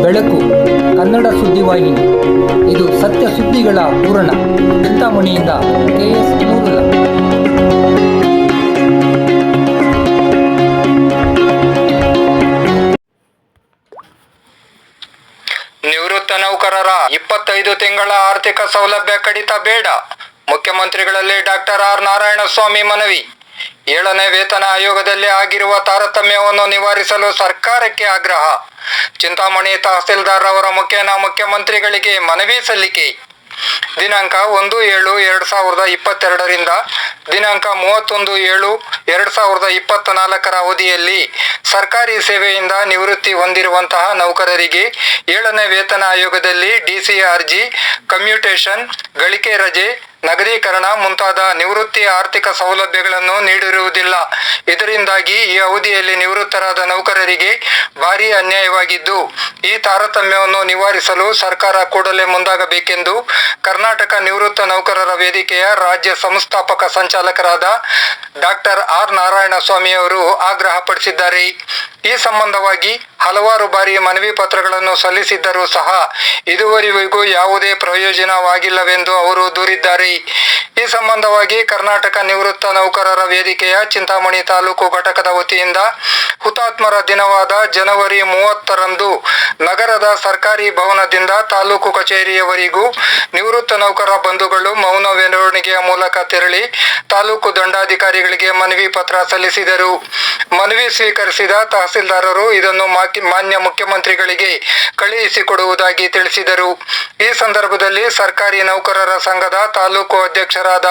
ಬೆಳಕು, ಕನ್ನಡ ಸುದ್ದಿವಾಹಿನಿ ಇದು ಸತ್ಯ ಸುದ್ದಿಗಳ ಪೂರಣ ಚಿಂತಾಮಣಿಯಿಂದ ಕೆ ಎಸ್ ಮೂಲ ನಿವೃತ್ತ ನೌಕರರ ಇಪ್ಪತ್ತೈದು ತಿಂಗಳ ಆರ್ಥಿಕ ಸೌಲಭ್ಯ ಕಡಿತ ಬೇಡ. ಮುಖ್ಯಮಂತ್ರಿಗಳಲ್ಲಿ ಡಾಕ್ಟರ್ ಆರ್ ನಾರಾಯಣಸ್ವಾಮಿ ಮನವಿ. ಏಳನೇ ವೇತನ ಆಯೋಗದಲ್ಲಿ ಆಗಿರುವ ತಾರತಮ್ಯವನ್ನು ನಿವಾರಿಸಲು ಸರ್ಕಾರಕ್ಕೆ ಆಗ್ರಹ. ಚಿಂತಾಮಣಿ ತಹಸೀಲ್ದಾರ್ ಅವರ ಮುಖೇನ ಮುಖ್ಯಮಂತ್ರಿಗಳಿಗೆ ಮನವಿ ಸಲ್ಲಿಕೆ. ದಿನಾಂಕ ಒಂದು ಏಳು ಎರಡು ಸಾವಿರದ ಇಪ್ಪತ್ತೆರಡರಿಂದ ದಿನಾಂಕ ಮೂವತ್ತೊಂದು ಏಳು ಎರಡು ಸಾವಿರದ ಇಪ್ಪತ್ತ ನಾಲ್ಕರ ಅವಧಿಯಲ್ಲಿ ಸರ್ಕಾರಿ ಸೇವೆಯಿಂದ ನಿವೃತ್ತಿ ಹೊಂದಿರುವಂತಹ ನೌಕರರಿಗೆ ಏಳನೇ ವೇತನ ಆಯೋಗದಲ್ಲಿ ಡಿಸಿ ಅರ್ಜಿ, ಕಮ್ಯುಟೇಷನ್, ಗಳಿಕೆ ರಜೆ ನಗರೀಕರಣ ಮುಂತಾದ ನಿವೃತ್ತಿ ಆರ್ಥಿಕ ಸೌಲಭ್ಯಗಳನ್ನು ನೀಡಿರುವುದಿಲ್ಲ. ಇದರಿಂದಾಗಿ ಈ ಅವಧಿಯಲ್ಲಿ ನಿವೃತ್ತರಾದ ನೌಕರರಿಗೆ ಭಾರಿ ಅನ್ಯಾಯವಾಗಿದ್ದು, ಈ ತಾರತಮ್ಯವನ್ನು ನಿವಾರಿಸಲು ಸರ್ಕಾರ ಕೂಡಲೇ ಮುಂದಾಗಬೇಕೆಂದು ಕರ್ನಾಟಕ ನಿವೃತ್ತ ನೌಕರರ ವೇದಿಕೆಯ ರಾಜ್ಯ ಸಂಸ್ಥಾಪಕ ಸಂಚಾಲಕರಾದ ಡಾಕ್ಟರ್ ಆರ್ ನಾರಾಯಣಸ್ವಾಮಿ ಅವರು ಆಗ್ರಹಪಡಿಸಿದ್ದಾರೆ. ಈ ಸಂಬಂಧವಾಗಿ ಹಲವಾರು ಬಾರಿ ಮನವಿ ಪತ್ರಗಳನ್ನು ಸಲ್ಲಿಸಿದ್ದರೂ ಸಹ ಇದುವರೆಗೂ ಯಾವುದೇ ಪ್ರಯೋಜನವಾಗಿಲ್ಲವೆಂದು ಅವರು ದೂರಿದ್ದಾರೆ. ಈ ಸಂಬಂಧವಾಗಿ ಕರ್ನಾಟಕ ನಿವೃತ್ತ ನೌಕರರ ವೇದಿಕೆಯ ಚಿಂತಾಮಣಿ ತಾಲೂಕು ಘಟಕದ ವತಿಯಿಂದ ಹುತಾತ್ಮರ ದಿನವಾದ ಜನವರಿ ಮೂವತ್ತರಂದು ನಗರದ ಸರ್ಕಾರಿ ಭವನದಿಂದ ತಾಲೂಕು ಕಚೇರಿಯವರೆಗೂ ನಿವೃತ್ತ ನೌಕರ ಬಂಧುಗಳು ಮೌನ ಮೆರವಣಿಗೆಯ ಮೂಲಕ ತೆರಳಿ ತಾಲೂಕು ದಂಡಾಧಿಕಾರಿಗಳಿಗೆ ಮನವಿ ಪತ್ರ ಸಲ್ಲಿಸಿದರು. ಮನವಿ ಸ್ವೀಕರಿಸಿದ ತಹಸೀಲ್ದಾರರು ಇದನ್ನು ಮಾನ್ಯ ಮುಖ್ಯಮಂತ್ರಿಗಳಿಗೆ ಕಳುಹಿಸಿಕೊಡುವುದಾಗಿ ತಿಳಿಸಿದರು. ಈ ಸಂದರ್ಭದಲ್ಲಿ ಸರ್ಕಾರಿ ನೌಕರರ ಸಂಘದ ತಾಲೂಕು ಅಧ್ಯಕ್ಷರಾದ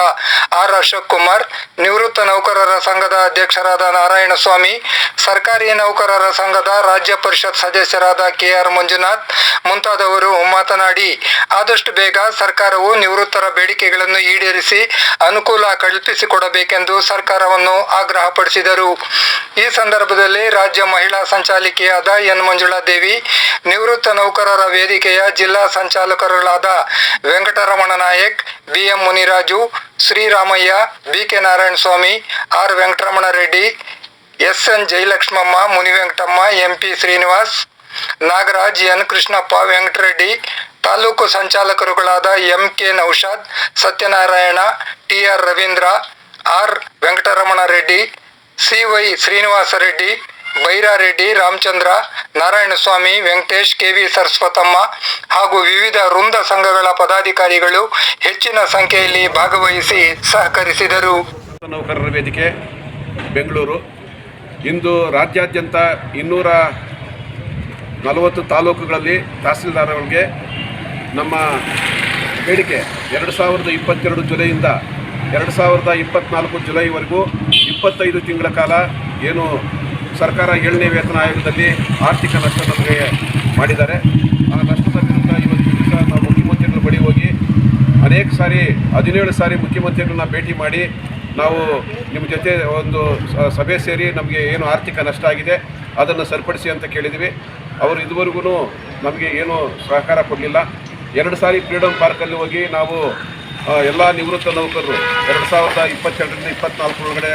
ಆರ್ ಅಶೋಕ್ ಕುಮಾರ್, ನಿವೃತ್ತ ನೌಕರರ ಸಂಘದ ಅಧ್ಯಕ್ಷರಾದ ನಾರಾಯಣಸ್ವಾಮಿ, ಸರ್ಕಾರಿ ನೌಕರರ ಸಂಘದ ರಾಜ್ಯ ಪರಿಷತ್ ಸದಸ್ಯರಾದ ಕೆಆರ್ ಮಂಜುನಾಥ್ ಮುಂತಾದವರು ಮಾತನಾಡಿ, ಆದಷ್ಟು ಬೇಗ ಸರ್ಕಾರವು ನಿವೃತ್ತರ ಬೇಡಿಕೆಗಳನ್ನು ಈಡೇರಿಸಿ ಅನುಕೂಲ ಕಲ್ಪಿಸಿಕೊಡಬೇಕೆಂದು ಸರ್ಕಾರವನ್ನು ಆಗ್ರಹಪಡಿಸಿದರು. ಈ ಸಂದರ್ಭದಲ್ಲಿ ರಾಜ್ಯ ಮಹಿಳಾ ಸಂಚಾಲಕಿಯಾದ ಎನ್ ಮಂಜುಳಾ ದೇವಿ, ನಿವೃತ್ತ ನೌಕರರ ವೇದಿಕೆಯ ಜಿಲ್ಲಾ ಸಂಚಾಲಕರುಗಳಾದ Venkataramana Nayak, B M Muniraju, Sriramaiah, B K Narayanaswamy, R Venkataramana Reddy S N Jayalakshmamma, Munivenkatamma, M P Srinivas, Nagaraj N Krishnappa Venkatareddy, taluk ಸಂಚಾಲಕರುಗಳಾದ M K Naushad Satyanarayana, T R Ravindra, R Venkataramana Reddy, C Y Srinivasa Reddy Byrareddy, Ramachandra, Narayanaswamy, Venkatesh, K V Saraswatamma ಹಾಗೂ ವಿವಿಧ ವೃಂದ ಸಂಘಗಳ ಪದಾಧಿಕಾರಿಗಳು ಹೆಚ್ಚಿನ ಸಂಖ್ಯೆಯಲ್ಲಿ ಭಾಗವಹಿಸಿ ಸಹಕರಿಸಿದರು. ನೌಕರರ ವೇದಿಕೆ, ಬೆಂಗಳೂರು. ಇಂದು ರಾಜ್ಯಾದ್ಯಂತ ಇನ್ನೂರ ನಲವತ್ತು ತಾಲೂಕುಗಳಲ್ಲಿ ತಹಸೀಲ್ದಾರರಿಗೆ ನಮ್ಮ ಬೇಡಿಕೆ ಎರಡು ಸಾವಿರದ ಇಪ್ಪತ್ತೆರಡು ಜುಲೈಯಿಂದ ಎರಡು ಸಾವಿರದ ಇಪ್ಪತ್ತ್ನಾಲ್ಕು ಜುಲೈವರೆಗೂ ಇಪ್ಪತ್ತೈದು ತಿಂಗಳ ಕಾಲ ಏನು ಸರ್ಕಾರ ಏಳನೇ ವೇತನ ಆಯೋಗದಲ್ಲಿ ಆರ್ಥಿಕ ನಷ್ಟ ನಮಗೆ ಮಾಡಿದ್ದಾರೆ. ಆ ನಷ್ಟದ ವಿರುದ್ಧ ಇವತ್ತು ದಿವಸ ನಾವು ಮುಖ್ಯಮಂತ್ರಿಗಳ ಬಳಿ ಹೋಗಿ ಅನೇಕ ಸಾರಿ, ಹದಿನೇಳು ಸಾರಿ ಮುಖ್ಯಮಂತ್ರಿಗಳನ್ನ ಭೇಟಿ ಮಾಡಿ ನಾವು ನಿಮ್ಮ ಜೊತೆ ಒಂದು ಸಭೆ ಸೇರಿ ನಮಗೆ ಏನು ಆರ್ಥಿಕ ನಷ್ಟ ಆಗಿದೆ ಅದನ್ನು ಸರಿಪಡಿಸಿ ಅಂತ ಕೇಳಿದ್ವಿ ಅವರು ಇದುವರೆಗೂ ನಮಗೆ ಏನು ಸಹಕಾರ ಕೊಡಲಿಲ್ಲ. ಎರಡು ಸಾರಿ ಫ್ರೀಡಮ್ ಪಾರ್ಕಲ್ಲಿ ಹೋಗಿ ನಾವು ಎಲ್ಲ ನಿವೃತ್ತ ನೌಕರರು ಎರಡು ಸಾವಿರದ ಇಪ್ಪತ್ತೆರಡರಿಂದ ಇಪ್ಪತ್ನಾಲ್ಕರೊಳಗಡೆ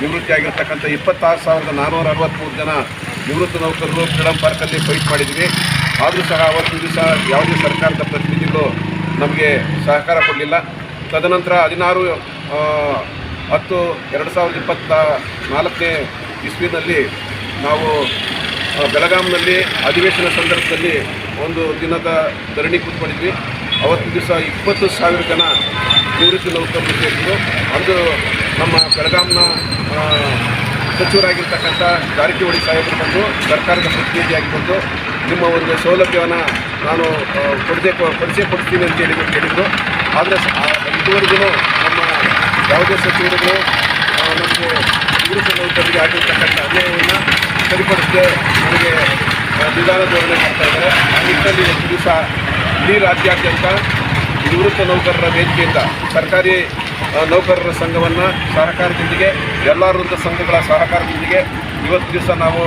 ನಿವೃತ್ತಿ ಆಗಿರ್ತಕ್ಕಂಥ ಇಪ್ಪತ್ತಾರು ಸಾವಿರದ ನಾನ್ನೂರ ಅರವತ್ತ್ಮೂರು ಜನ ನಿವೃತ್ತ ನೌಕರರು ಫ್ರೀಡಮ್ ಪಾರ್ಕಲ್ಲಿ ಫೈಟ್ ಮಾಡಿದ್ವಿ. ಆದರೂ ಸಹ ಅವತ್ತು ದಿವಸ ಯಾವುದೇ ಸರ್ಕಾರದ ಪ್ರತಿನಿಧಿಗಳು ನಮಗೆ ಸಹಕಾರ ಕೊಡಲಿಲ್ಲ. ತದನಂತರ ಹದಿನಾರು ಹತ್ತು, ಎರಡು ಸಾವಿರದ ಇಪ್ಪತ್ತ ನಾಲ್ಕನೇ ಇಸ್ವಿನಲ್ಲಿ ನಾವು ಬೆಳಗಾಂನಲ್ಲಿ ಅಧಿವೇಶನ ಸಂದರ್ಭದಲ್ಲಿ ಒಂದು ದಿನದ ಧರಣಿ ಕೂತ್ಕೊಂಡಿದ್ವಿ. ಅವತ್ತು ದಿವಸ ಇಪ್ಪತ್ತು ಸಾವಿರ ಜನ ನಿವೃತ್ತಿ ನೌಕರರು ಸೇರಿದ್ರು ಅಂದು ನಮ್ಮ ಬೆಳಗಾಂನ ಸಚಿವರಾಗಿರ್ತಕ್ಕಂಥ ಜಾರಕಿಹೊಳಿ ಸಾಹೇಬರು ಬಂದು ಸರ್ಕಾರದ ಪ್ರತಿನಿಧಿಯಾಗಿ ಬಂದು ನಿಮ್ಮ ಒಂದು ಸೌಲಭ್ಯವನ್ನು ನಾನು ಕೊಡದೆ ಪರಿಚಯ ಕೊಡ್ತೀನಿ ಅಂತ ಹೇಳಿ ಹೇಳಿದರು ಆದರೆ ಇದುವರೆಗೂ ನಮ್ಮ ಯಾವುದೇ ಸಚಿವರಿಗೂ ನಮಗೆ ನಿವೃತ್ತಿ ನೌಕರರಿಗೆ ಆಗಿರ್ತಕ್ಕಂಥ ಅನ್ಯಾಯವನ್ನು ಸರಿಪಡಿಸದೆ ನಮಗೆ ನಿಧಾನ ಧೋರಣೆ ಮಾಡ್ತಾ ಇದ್ದಾರೆ. ಆ ನಿಟ್ಟಿನಲ್ಲಿ ದಿವಸ ಇಡೀ ರಾಜ್ಯಾದ್ಯಂತ ನಿವೃತ್ತ ನೌಕರರ ವೇದಿಕೆಯಿಂದ ಸರ್ಕಾರಿ ನೌಕರರ ಸಂಘವನ್ನು ಸಹಕಾರದೊಂದಿಗೆ ಎಲ್ಲ ವೃದ್ಧ ಸಂಘಗಳ ಸಹಕಾರದೊಂದಿಗೆ ಇವತ್ತು ದಿವಸ ನಾವು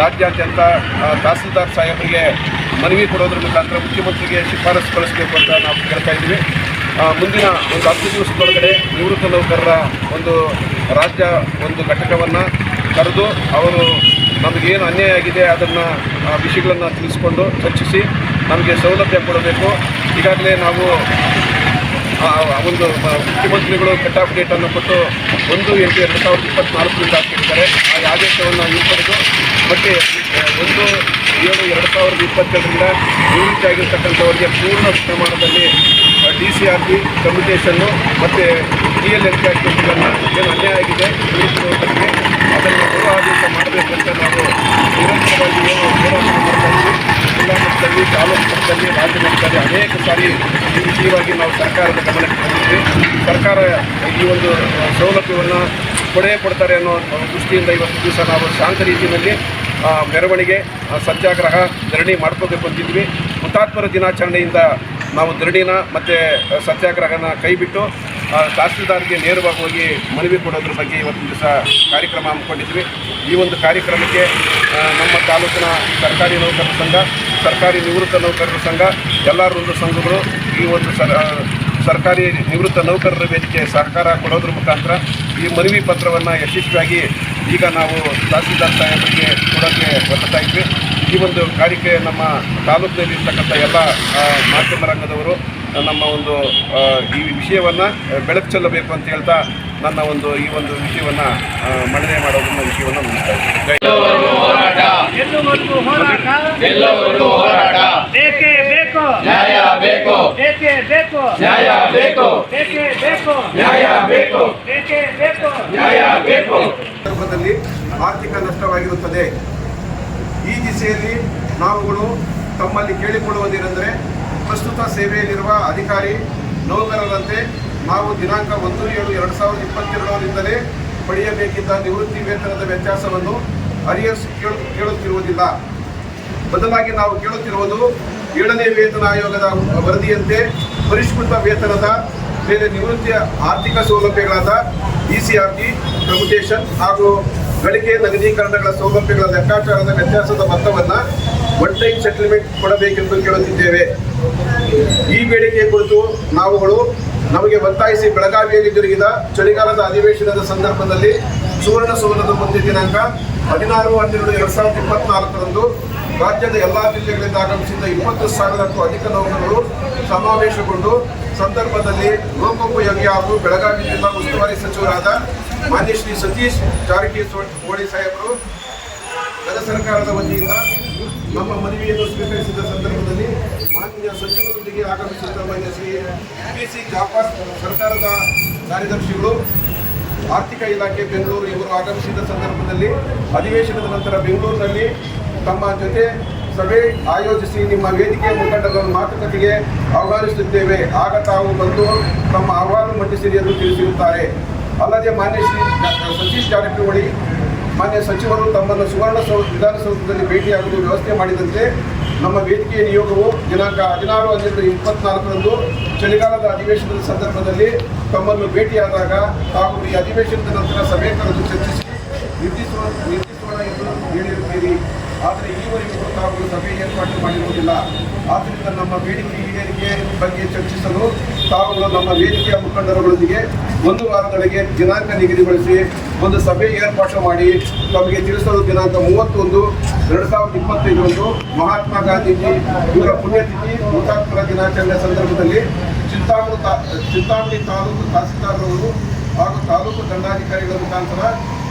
ರಾಜ್ಯಾದ್ಯಂತ ತಹಸೀಲ್ದಾರ್ ಸಾಹೇಬರಿಗೆ ಮನವಿ ಕೊಡೋದ್ರ ಮುಖಾಂತರ ಮುಖ್ಯಮಂತ್ರಿಗೆ ಶಿಫಾರಸು ಕಳಿಸಬೇಕು ಅಂತ ನಾವು ಕೇಳ್ತಾ ಇದ್ದೀವಿ. ಮುಂದಿನ ಒಂದು ಹತ್ತು ದಿವಸದೊಳಗಡೆ ನಿವೃತ್ತ ನೌಕರರ ಒಂದು ರಾಜ್ಯ ಒಂದು ಘಟಕವನ್ನು ಕರೆದು ಅವರು ನಮಗೇನು ಅನ್ಯಾಯ ಆಗಿದೆ ಅದನ್ನು, ಆ, ವಿಷಯಗಳನ್ನು ತಿಳಿಸ್ಕೊಂಡು ಚರ್ಚಿಸಿ ನಮಗೆ ಸೌಲಭ್ಯ ಕೊಡಬೇಕು. ಈಗಾಗಲೇ ನಾವು ಒಂದು ಮುಖ್ಯಮಂತ್ರಿಗಳು ಕಟ್ ಆಫ್ ಡೇಟನ್ನು ಕೊಟ್ಟು ಒಂದು ಎಂಟು ಎರಡು ಸಾವಿರದ ಇಪ್ಪತ್ತ್ನಾಲ್ಕರಿಂದ ಹಾಕಿರ್ತಾರೆ ಆ ಆದೇಶವನ್ನು ಹಿಂಪಡೆದು ಮತ್ತು ಒಂದು ಏಳು ಎರಡು ಸಾವಿರದ ಇಪ್ಪತ್ತೆರಡರಿಂದ ನಿವೃತ್ತಿ ಆಗಿರ್ತಕ್ಕಂಥವರಿಗೆ ಪೂರ್ಣ ಪ್ರಮಾಣದಲ್ಲಿ D C R P communication ಮತ್ತು ಡಿ ಎಲ್ ಎಲ್ ಕ್ಯಾಶ್ಮೆಂಟ್ಗಳನ್ನು ಏನು ಅನ್ಯಾಯ ಆಗಿದೆ ಅದನ್ನು ಆದೇಶ ಮಾಡಬೇಕಂತ ನಾವು ನಿರಂತರವಾಗಿ ಏನು ಹೋರಾಟ ಮಾಡ್ತಾ ಜಿಲ್ಲಾ ಮಟ್ಟದಲ್ಲಿ ತಾಲೂಕು ಮಟ್ಟದಲ್ಲಿ ರಾಜ್ಯ ಮಟ್ಟದಲ್ಲಿ ಅನೇಕ ಸಾರಿ ಈ ವಿಷಯವಾಗಿ ನಾವು ಸರ್ಕಾರದ ಗಮನಕ್ಕೆ ತಂದಿದ್ವಿ ಸರ್ಕಾರ ಈ ಒಂದು ಸೌಲಭ್ಯವನ್ನು ಕೊಡೇ ಕೊಡ್ತಾರೆ ಅನ್ನೋ ದೃಷ್ಟಿಯಿಂದ ಇವತ್ತು ದಿವಸ ನಾವು ಶಾಂತ ರೀತಿಯಲ್ಲಿ ಮೆರವಣಿಗೆ ಸತ್ಯಾಗ್ರಹ ಧರಣಿ ಮಾಡ್ಕೋಬೇಕು ಅಂತಿದ್ವಿ ಹುತಾತ್ಮರ ದಿನಾಚರಣೆಯಿಂದ ನಾವು ಧರಣಿನ ಮತ್ತು ಸತ್ಯಾಗ್ರಹನ ಕೈಬಿಟ್ಟು ತಹಸೀಲ್ದಾರ್ಗೆ ನೇರವಾಗಿ ಹೋಗಿ ಮನವಿ ಕೊಡೋದ್ರ ಬಗ್ಗೆ ಇವತ್ತು ದಿವಸ ಕಾರ್ಯಕ್ರಮ ಹಮ್ಮಿಕೊಂಡಿದ್ವಿ. ಈ ಒಂದು ಕಾರ್ಯಕ್ರಮಕ್ಕೆ ನಮ್ಮ ತಾಲೂಕಿನ ಸರ್ಕಾರಿ ನೌಕರರ ಸಂಘ, ಸರ್ಕಾರಿ ನಿವೃತ್ತ ನೌಕರರ ಸಂಘ, ಎಲ್ಲ ಒಂದು ಸಂಘಗಳು ಈ ಒಂದು ಸರ್ ಸರ್ಕಾರಿ ನಿವೃತ್ತ ನೌಕರರ ವೇದಿಕೆ ಸಹಕಾರ ಕೊಡೋದ್ರ ಮುಖಾಂತರ ಈ ಮನವಿ ಪತ್ರವನ್ನು ಯಶಸ್ವಿಯಾಗಿ ಈಗ ನಾವು ತಹಸೀಲ್ದಾರ್ ಸಾಹೇಬರಿಗೆ ಕೊಡೋಕ್ಕೆ ಬರ್ತಾ ಇದ್ವಿ. ಈ ಒಂದು ಕಾರ್ಯಕ್ಕೆ ನಮ್ಮ ತಾಲೂಕಿನಲ್ಲಿ ಇರ್ತಕ್ಕಂಥ ಎಲ್ಲ ಮಾಧ್ಯಮ ರಂಗದವರು ನಮ್ಮ ಒಂದು ಈ ವಿಷಯವನ್ನು ಬೆಳಕು ಚೆಲ್ಲಬೇಕು ಅಂತ ಹೇಳ್ತಾ ನನ್ನ ಒಂದು ಈ ಒಂದು ವಿಷಯವನ್ನು ಮನ್ನಣೆ ಮಾಡೋದನ್ನ ವಿಷಯವನ್ನು ಮುಗಿಸ್ತಾ ನ್ಯಾಯ ಬೇಕು. ಬೇಕೇ ಬೇಕು? ನ್ಯಾಯ ಬೇಕು. ಬೇಕೇ ಬೇಕು? ನ್ಯಾಯ ಬೇಕು. ಬೇಕೇ? ಬೇಕು. ನ್ಯಾಯ ಬೇಕು? ಸಂದರ್ಭದಲ್ಲಿ ಆರ್ಥಿಕ ನಷ್ಟವಾಗಿರುತ್ತದೆ. ಈ ದಿಸೆಯಲ್ಲಿ ನಾವುಗಳು ತಮ್ಮಲ್ಲಿ ಕೇಳಿಕೊಳ್ಳುವುದೇನೆಂದರೆ ಪ್ರಸ್ತುತ ಸೇವೆಯಲ್ಲಿರುವ ಅಧಿಕಾರಿ ನೌಕರರಂತೆ ನಾವು ದಿನಾಂಕ ಒಂದು ಏಳು ಎರಡು ಸಾವಿರದ ಇಪ್ಪತ್ತೆರಡರಿಂದಲೇ ಪಡೆಯಬೇಕಿದ್ದ ನಿವೃತ್ತಿ ವೇತನದ ವ್ಯತ್ಯಾಸವನ್ನು ಅರಿಯರ್ಸ್ ಕೇಳು, ಕೇಳುತ್ತಿರುವುದಿಲ್ಲ. ಬದಲಾಗಿ ನಾವು ಕೇಳುತ್ತಿರುವುದು ಏಳನೇ ವೇತನ ಆಯೋಗದ ವರದಿಯಂತೆ ಪರಿಷ್ಕೃತ ವೇತನದ ಮೇಲೆ ನಿವೃತ್ತಿಯ ಆರ್ಥಿಕ ಸೌಲಭ್ಯಗಳಾದ E C R T, commutation ಹಾಗೂ ಗಳಿಕೆ ನಗದೀಕರಣಗಳ ಸೌಲಭ್ಯಗಳ ಲೆಕ್ಕಾಚಾರದ ವ್ಯತ್ಯಾಸದ ಮೊತ್ತವನ್ನು ಒನ್ ಟೈಮ್ ಸೆಟಲ್ಮೆಂಟ್ ಕೊಡಬೇಕೆಂದು ಕೇಳುತ್ತಿದ್ದೇವೆ. ಈ ಬೇಡಿಕೆ ಕುರಿತು ನಾವುಗಳು ನಮಗೆ ಒತ್ತಾಯಿಸಿ ಬೆಳಗಾವಿಯಲ್ಲಿ ಜರುಗಿದ ಚಳಿಗಾಲದ ಅಧಿವೇಶನದ ಸಂದರ್ಭದಲ್ಲಿ ಸುವರ್ಣ ಸುವರ್ಣದ ಮುಂದೆ ದಿನಾಂಕ ಹದಿನಾರು, ಹನ್ನೆರಡು, ಎರಡ್ ಸಾವಿರದ ಇಪ್ಪತ್ನಾಲ್ಕರಂದು ರಾಜ್ಯದ ಎಲ್ಲಾ ಜಿಲ್ಲೆಗಳಿಂದ ಆಗಮಿಸಿದ್ದ ಇಪ್ಪತ್ತು ಸಾವಿರಕ್ಕೂ ಅಧಿಕ ನೌಕರರು ಸಮಾವೇಶಗೊಂಡು ಸಂದರ್ಭದಲ್ಲಿ ಲೋಕೋಪಯೋಗಿ ಹಾಗೂ ಬೆಳಗಾವಿ ಜಿಲ್ಲಾ ಉಸ್ತುವಾರಿ ಸಚಿವರಾದ ಮಾನ್ಯ ಶ್ರೀ ಸತೀಶ್ ಜಾರಕಿ ಕೋಳಿ ಸಾಹೇಬರು ರಾಜ್ಯ ಸರ್ಕಾರದ ವತಿಯಿಂದ ನಮ್ಮ ಮನವಿಯನ್ನು ಸ್ವೀಕರಿಸಿದ ಸಂದರ್ಭದಲ್ಲಿ ಮಾನ್ಯ ಸಚಿವರೊಂದಿಗೆ ಆಗಮಿಸಿದ್ದ ಮಾನ್ಯ ಶ್ರೀ ಸಿ ಸರ್ಕಾರದ ಕಾರ್ಯದರ್ಶಿಗಳು, ಆರ್ಥಿಕ ಇಲಾಖೆ ಬೆಂಗಳೂರು ಇವರು ಆಗಮಿಸಿದ ಸಂದರ್ಭದಲ್ಲಿ, ಅಧಿವೇಶನದ ನಂತರ ಬೆಂಗಳೂರಿನಲ್ಲಿ ತಮ್ಮ ಜೊತೆ ಸಭೆ ಆಯೋಜಿಸಿ ನಿಮ್ಮ ವೇದಿಕೆಯ ಮುಖಂಡರ ಮಾತುಕತೆಗೆ ಆಹ್ವಾನಿಸುತ್ತಿದ್ದೇವೆ ಆಗ ತಾವು ಬಂದು ತಮ್ಮ ಅಹವಾಲು ಮಂಡಿಸಿರಿ ಎಂದು ತಿಳಿಸಿರುತ್ತಾರೆ. ಅಲ್ಲದೆ ಮಾನ್ಯ ಶ್ರೀ ಸತೀಶ್ ಜಾರಕಿಹೊಳಿ, ಮಾನ್ಯ ಸಚಿವರು ತಮ್ಮನ್ನು ಸುವರ್ಣ ವಿಧಾನಸೌಧದಲ್ಲಿ ಭೇಟಿಯಾಗಲು ವ್ಯವಸ್ಥೆ ಮಾಡಿದಂತೆ ನಮ್ಮ ವೇದಿಕೆಯ ನಿಯೋಗವು ದಿನಾಂಕ ಹದಿನಾರು, ಹನ್ನೆರಡು, ಇಪ್ಪತ್ನಾಲ್ಕರಂದು ಚಳಿಗಾಲದ ಅಧಿವೇಶನದ ಸಂದರ್ಭದಲ್ಲಿ ತಮ್ಮನ್ನು ಭೇಟಿಯಾದಾಗ ತಾವು ಈ ಅಧಿವೇಶನದ ನಂತರ ಸಭೆ ಕರೆದು ಚರ್ಚಿಸಿ, ನಿರ್ದಿಸುವ ನಿರ್ದಿಸೋಣ ಎಂದು ಹೇಳಿರುತ್ತೀರಿ. ಆದರೆ ಈವರೆಗೂ ತಾವು ಸಭೆ ಏರ್ಪಾಡು ಮಾಡಿರುವುದಿಲ್ಲ. ಆದ್ದರಿಂದ ನಮ್ಮ ಬೇಡಿಕೆ ಈಡೇರಿಕೆ ಬಗ್ಗೆ ಚರ್ಚಿಸಲು ತಾವುಗಳು ನಮ್ಮ ವೇದಿಕೆಯ ಮುಖಂಡರುಗಳೊಂದಿಗೆ ಒಂದು ವಾರದೊಳಗೆ ದಿನಾಂಕ ನಿಗದಿಗೊಳಿಸಿ ಒಂದು ಸಭೆ ಏರ್ಪಾಡು ಮಾಡಿ ತಮಗೆ ತಿಳಿಸಲು ದಿನಾಂಕ ಮೂವತ್ತೊಂದು ಎರಡು ಸಾವಿರದ ಇಪ್ಪತ್ತೈದರಂದು ಮಹಾತ್ಮ ಗಾಂಧೀಜಿ ಇವರ ಪುಣ್ಯತಿಥಿ ಹುತಾತ್ಮರ ದಿನಾಚರಣೆ ಸಂದರ್ಭದಲ್ಲಿ ಚಿಂತಾಮಣಿ ತಾ ಚಿಂತಾಮಣಿ ತಾಲೂಕು ತಹಸೀಲ್ದಾರರವರು ಹಾಗೂ ತಾಲೂಕು ದಂಡಾಧಿಕಾರಿಗಳ ಮುಖಾಂತರ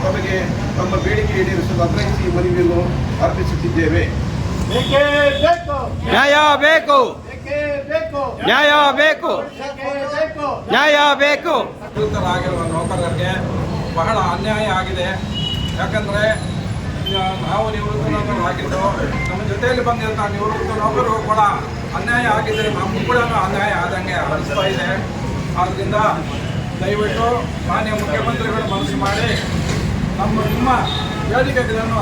ತಮಗೆ ತಮ್ಮ ಬೇಡಿಕೆ ಈಡೇರಿಸಲು ಆಗ್ರಹಿಸಿ ಮನವಿಯನ್ನು ಅರ್ಪಿಸುತ್ತಿದ್ದೇವೆ. ಬೇಕೇ. ಬೇಕು. ನ್ಯಾಯ ಬೇಕು. ನ್ಯಾಯ ಬೇಕು. ಬೇಕೇ ಬೇಕು ನ್ಯಾಯ ಬೇಕು. ನಿವೃತ್ತರಾಗಿರುವ ನೌಕರರಿಗೆ ಬಹಳ ಅನ್ಯಾಯ ಆಗಿದೆ. ಯಾಕಂದರೆ ನಾವು ನಿವೃತ್ತ ನೌಕರರಾಗಿದ್ದು ನಮ್ಮ ಜೊತೆಯಲ್ಲಿ ಬಂದಿರೋ ನಿವೃತ್ತ ನೌಕರರು ಕೂಡ ಅನ್ಯಾಯ ಆಗಿದ್ದರೆ ನಮಗೂ ಕೂಡ ಅನ್ಯಾಯ ಆದಂಗೆ ಅನಿಸ್ತಾ ಇದೆ. ಆದ್ದರಿಂದ ದಯವಿಟ್ಟು ಮಾನ್ಯ ಮುಖ್ಯಮಂತ್ರಿಗಳು ಮನಸ್ಸು ಮಾಡಿ ನಮ್ಮ ನಿಮ್ಮ ಬೇಡಿಕೆಗಳನ್ನು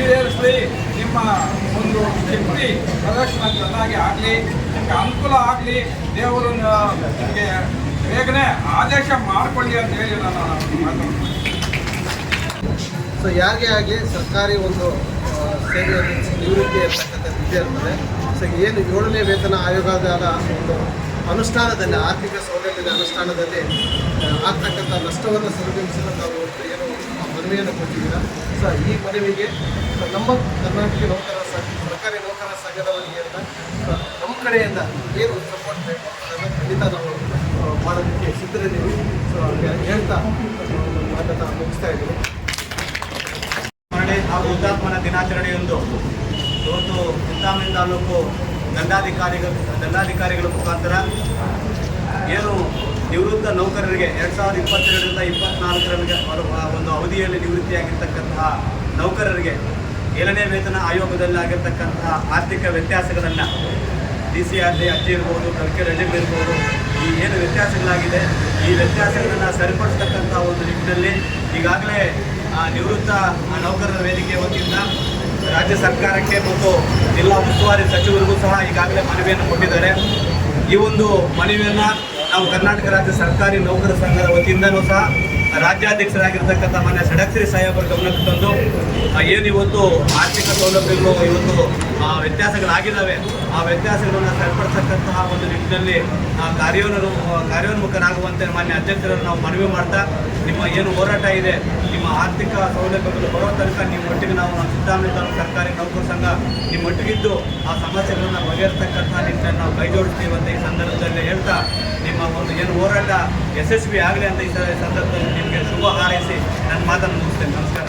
ಈಡೇರಿಸಲಿ. ನಿಮ್ಮ ಒಂದು ಶಕ್ತಿ ಪ್ರದರ್ಶನ ಚೆನ್ನಾಗಿ ಆಗಲಿ. ನಿಮಗೆ ಅನುಕೂಲ ಆಗಲಿ ದೇವರು ನಿಮಗೆ ಬೇಗನೆ ಆದೇಶ ಮಾಡಿಕೊಳ್ಳಿ ಅಂತ ಹೇಳಿ ನಾನು ಸೊ ಯಾರಿಗೆ ಆಗಲಿ ಸರ್ಕಾರಿ ಒಂದು ಸೇವೆಯಲ್ಲಿ ನಿವೃತ್ತಿ ಇರ್ತಕ್ಕಂಥ ವಿದ್ಯೆ ಇರ್ತದೆ ಸೊ ಏನು ಏಳನೇ ವೇತನ ಆಯೋಗದ ಒಂದು ಅನುಷ್ಠಾನದಲ್ಲಿ, ಆರ್ಥಿಕ ಸೌಲಭ್ಯದ ಅನುಷ್ಠಾನದಲ್ಲಿ ಆಗ್ತಕ್ಕಂಥ ನಷ್ಟವನ್ನು ಸರಿದೂಗಿಸಲು ನಾವು ಏನು ಮನವಿಯನ್ನು ಕೊಟ್ಟಿದ್ದೀರಾ? ಸೊ ಈ ಮನವಿಗೆ ನಮ್ಮ ಕರ್ನಾಟಕ ನೌಕರರ ಸಂಘ, ಸರ್ಕಾರಿ ನೌಕರರ ಸಂಘದವರಿಗೆ ಅಂತ ಕಡೆಯಿಂದ ಏನು ಸಪೋರ್ಟ್ ಬೇಕು ಅದನ್ನು ಖಂಡಿತ ನಾವು ಮಾಡೋದಕ್ಕೆ ಸಿದ್ಧರಿದ್ದೀವಿ. ಸೊ ಹೇಳ್ತಾ ಮಾತನ್ನು ಮುಗಿಸ್ತಾ ಇದ್ದೀವಿ. ಹಾಗೂ ಹುತಾತ್ಮನ ದಿನಾಚರಣೆಯೊಂದು. ಇವತ್ತು ಚಿಂತಾಮಣಿ ತಾಲೂಕು ದಂಡಾಧಿಕಾರಿಗಳು, ದಂಡಾಧಿಕಾರಿಗಳ ಮುಖಾಂತರ ಏನು ನಿವೃತ್ತ ನೌಕರರಿಗೆ ಎರಡು ಸಾವಿರದ ಇಪ್ಪತ್ತೆರಡರಿಂದ ಇಪ್ಪತ್ನಾಲ್ಕರವರೆಗೆ ಅವರು ಒಂದು ಅವಧಿಯಲ್ಲಿ ನಿವೃತ್ತಿಯಾಗಿರ್ತಕ್ಕಂತಹ ನೌಕರರಿಗೆ ಏಳನೇ ವೇತನ ಆಯೋಗದಲ್ಲಿ ಆಗಿರ್ತಕ್ಕಂತಹ ಆರ್ಥಿಕ ವ್ಯತ್ಯಾಸಗಳನ್ನು ಡಿ ಸಿ ಆರ್ ಅಜ್ಜಿ ಇರ್ಬೋದು ಕಲಿಕೆ ಇರ್ಬೋದು ಈ ಏನು ವ್ಯತ್ಯಾಸಗಳಾಗಿದೆ ಈ ವ್ಯತ್ಯಾಸಗಳನ್ನು ಸರಿಪಡಿಸ್ತಕ್ಕಂಥ ಒಂದು ನಿಟ್ಟಿನಲ್ಲಿ ಈಗಾಗಲೇ ಆ, ನಿವೃತ್ತ ನೌಕರರ ವೇದಿಕೆ ವತಿಯಿಂದ ರಾಜ್ಯ ಸರ್ಕಾರಕ್ಕೆ ಮತ್ತು ಜಿಲ್ಲಾ ಉಸ್ತುವಾರಿ ಸಚಿವರಿಗೂ ಸಹ ಈಗಾಗಲೇ ಮನವಿಯನ್ನು ಕೊಟ್ಟಿದ್ದಾರೆ. ಈ ಒಂದು ಮನವಿಯನ್ನು ನಾವು ಕರ್ನಾಟಕ ರಾಜ್ಯ ಸರ್ಕಾರಿ ನೌಕರ ಸಂಘದ ವತಿಯಿಂದಲೂ ಸಹ ರಾಜ್ಯಾಧ್ಯಕ್ಷರಾಗಿರ್ತಕ್ಕಂಥ ಮಾನ್ಯ ಷಡಕ್ಷರಿ ಸಾಹೇಬರ ಗಮನಕ್ಕೆ ತಂದು ಏನು ಇವತ್ತು ಆರ್ಥಿಕ ಸೌಲಭ್ಯಗಳು ಇವತ್ತು ಆ, ವ್ಯತ್ಯಾಸಗಳಾಗಿದ್ದಾವೆ ಆ ವ್ಯತ್ಯಾಸಗಳನ್ನು ಸರಿಪಡಿಸತಕ್ಕಂತಹ ಒಂದು ನಿಟ್ಟಿನಲ್ಲಿ ಆ, ಕಾರ್ಯೋನ್ಮು ಕಾರ್ಯೋನ್ಮುಖರಾಗುವಂತೆ ಮಾನ್ಯ ಅಧ್ಯಕ್ಷರನ್ನು ನಾವು ಮನವಿ ಮಾಡ್ತಾ ನಿಮ್ಮ ಏನು ಹೋರಾಟ ಇದೆ ನಿಮ್ಮ ಆರ್ಥಿಕ ಸೌಲಭ್ಯಗಳು ಬರೋ ತನಕ ನಿಮ್ಮ ಒಟ್ಟಿಗೆ ನಾವು ನಮ್ಮ ಸರ್ಕಾರಿ ನೌಕರ ಸಂಘ ನಿಮ್ಮ ಒಟ್ಟಿಗಿದ್ದು ಆ ಸಮಸ್ಯೆಗಳನ್ನು ಬಗೆಹರಿಸ್ತಕ್ಕಂಥ ನಿಟ್ಟಿನಲ್ಲಿ ನಾವು ಕೈ ಜೋಡಿಸ್ತೀವಿ ಅಂತ ಈ ಸಂದರ್ಭದಲ್ಲಿ ಹೇಳ್ತಾ ನಿಮ್ಮ ಒಂದು ಏನು ಹೋರಾಟ ಯಶಸ್ವಿ ಆಗಲಿ ಅಂತ ಈ ಸಂದರ್ಭದಲ್ಲಿ ನಿಮಗೆ ಶುಭ ಹಾರೈಸಿ ನನ್ನ ಮಾತನ್ನು ಮುಗಿಸ್ತೇನೆ. ನಮಸ್ಕಾರ.